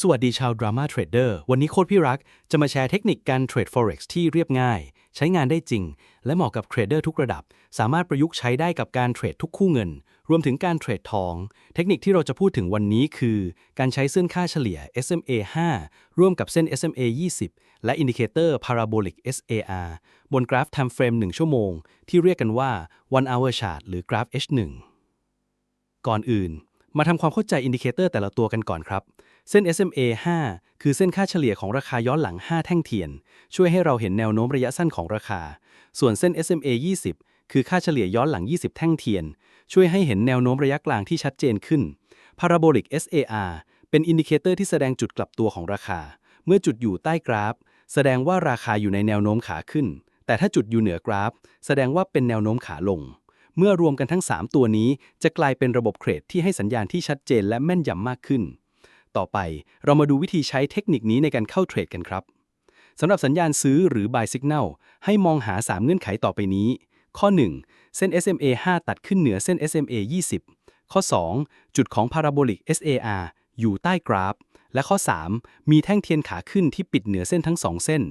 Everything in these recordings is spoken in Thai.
สวัสดีชาว Drama Trader วันนี้โค้ดพี่รัก จะมาแชร์เทคนิคการเทรด Forex ที่เรียบง่าย ใช้งานได้จริง และเหมาะกับเทรดเดอร์ทุกระดับ สามารถประยุกต์ใช้ได้กับการเทรดทุกคู่เงิน รวมถึงการเทรดทอง เทคนิคที่เราจะพูดถึงวันนี้คือ การใช้เส้นค่าเฉลี่ย SMA 5 ร่วมกับเส้น SMA 20 และอินดิเคเตอร์ Parabolic SAR บนกราฟ Time Frame 1 ชั่วโมง ที่เรียกกันว่า one hour chart หรือกราฟ H1 ก่อนอื่น มาทำความเข้าใจอินดิเคเตอร์แต่ละตัวกันก่อนครับ เส้น SMA 5 คือเส้นค่าเฉลี่ยของราคาย้อนหลัง 5 แท่งเทียน ช่วยให้เราเห็นแนวโน้มระยะสั้นของราคา ส่วนเส้น SMA 20 คือค่าเฉลี่ยย้อนหลัง 20 แท่งเทียน ช่วยให้เห็นแนวโน้มระยะกลางที่ชัดเจนขึ้น Parabolic SAR เป็นอินดิเคเตอร์ที่แสดงจุดกลับตัวของราคา เมื่อจุดอยู่ใต้กราฟ แสดงว่าราคาอยู่ในแนวโน้มขาขึ้น แต่ถ้าจุดอยู่เหนือกราฟ แสดงว่าเป็นแนวโน้มขาลง เมื่อรวมกันทั้ง 3 ตัวนี้ จะกลายเป็นระบบเทรดที่ให้สัญญาณที่ชัดเจนและแม่นยำมากขึ้น ต่อไปเรามาดูวิธีใช้เทคนิคนี้ในการเข้าเทรดกันครับสำหรับสัญญาณซื้อหรือ buy signal ให้มองหา 3 เงื่อนไขต่อไปนี้ ข้อ 1 เส้น SMA 5 ตัดขึ้นเหนือเส้น SMA 20 ข้อ 2 จุดของ parabolic SAR อยู่ใต้กราฟ และข้อ 3 มีแท่งเทียนขาขึ้นที่ปิดเหนือเส้นทั้ง 2 เส้น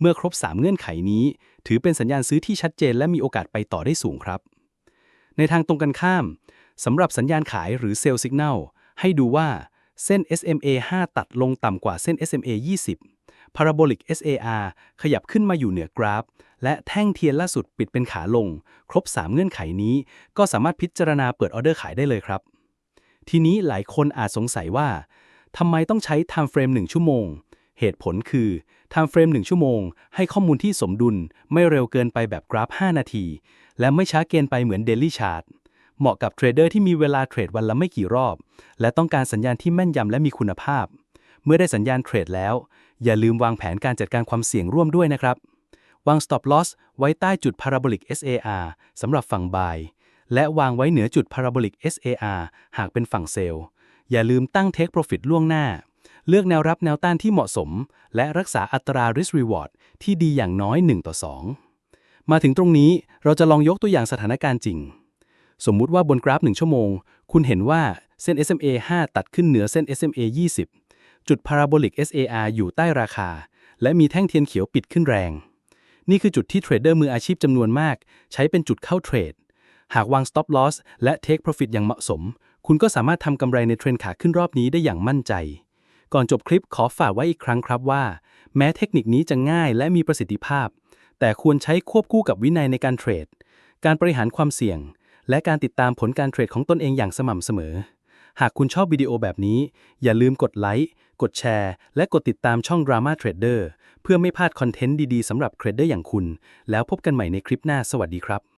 เมื่อครบ 3 เงื่อนไขนี้ ถือเป็นสัญญาณซื้อที่ชัดเจนและมีโอกาสไปต่อได้สูงครับ ในทางตรงกันข้ามสำหรับสัญญาณขายหรือ Sell Signal ให้ดูว่าเส้น SMA 5 ตัดลงต่ำกว่าเส้น SMA 20 Parabolic SAR ขยับขึ้นมาอยู่เหนือกราฟ และแท่งเทียนล่าสุดปิดเป็นขาลง ครบ 3 เงื่อนไขนี้ ก็สามารถพิจารณาเปิดออเดอร์ขายได้เลยครับ ทีนี้หลายคนอาจสงสัยว่าทำไมต้องใช้ Time Frame 1 ชั่วโมง เหตุผลคือ Time Frame 1 ชั่วโมง ให้ข้อมูลที่สมดุล ไม่เร็วเกินไปแบบกราฟ 5 นาที และไม่ช้าเกินไปเหมือน Daily Chart เหมาะกับเทรดเดอร์ที่มีเวลาเทรดวันละไม่กี่รอบ และต้องการสัญญาณที่แม่นยำและมีคุณภาพ เมื่อได้สัญญาณเทรดแล้ว อย่าลืมวางแผนการจัดการความเสี่ยงร่วมด้วยนะครับ วาง stop loss ไว้ใต้จุด parabolic SAR สำหรับฝั่ง buy และวางไว้เหนือจุด parabolic SAR หากเป็นฝั่ง sell อย่าลืมตั้ง take profit ล่วงหน้า เลือกแนวรับแนวต้านที่เหมาะสม และรักษาอัตรา risk reward ที่ดีอย่างน้อย 1 ต่อ 2 มาถึงตรงนี้เราจะลองยกตัวอย่างสถานการณ์จริง สมมุติว่าบนกราฟ 1 ชั่วโมง คุณเห็นว่าเส้น SMA 5 ตัดขึ้นเหนือเส้น SMA 20 จุด parabolic SAR อยู่ใต้ราคา และมีแท่งเทียนเขียวปิดขึ้นแรง นี่คือจุดที่เทรดเดอร์มืออาชีพจำนวนมาก ใช้เป็นจุดเข้าเทรด หากวาง stop loss และ take profit อย่างเหมาะสม คุณก็สามารถทำกำไรในเทรนขาขึ้นรอบนี้ได้อย่างมั่นใจ ก่อนจบคลิปขอฝากไว้อีกครั้งครับว่า แม้เทคนิคนี้จะง่ายและมีประสิทธิภาพ แต่ควรใช้ควบคู่กับวินัยในการเทรด การบริหารความเสี่ยง และการติดตามผลการเทรดของตนเองอย่างสม่ำเสมอ หากคุณชอบวิดีโอแบบนี้ อย่าลืมกดไลค์ กดแชร์ และกดติดตามช่อง Drama Trader เพื่อไม่พลาดคอนเทนต์ดี ๆสำหรับเทรดเดอร์อย่างคุณ แล้วพบกันใหม่ในคลิปหน้าสวัสดีครับ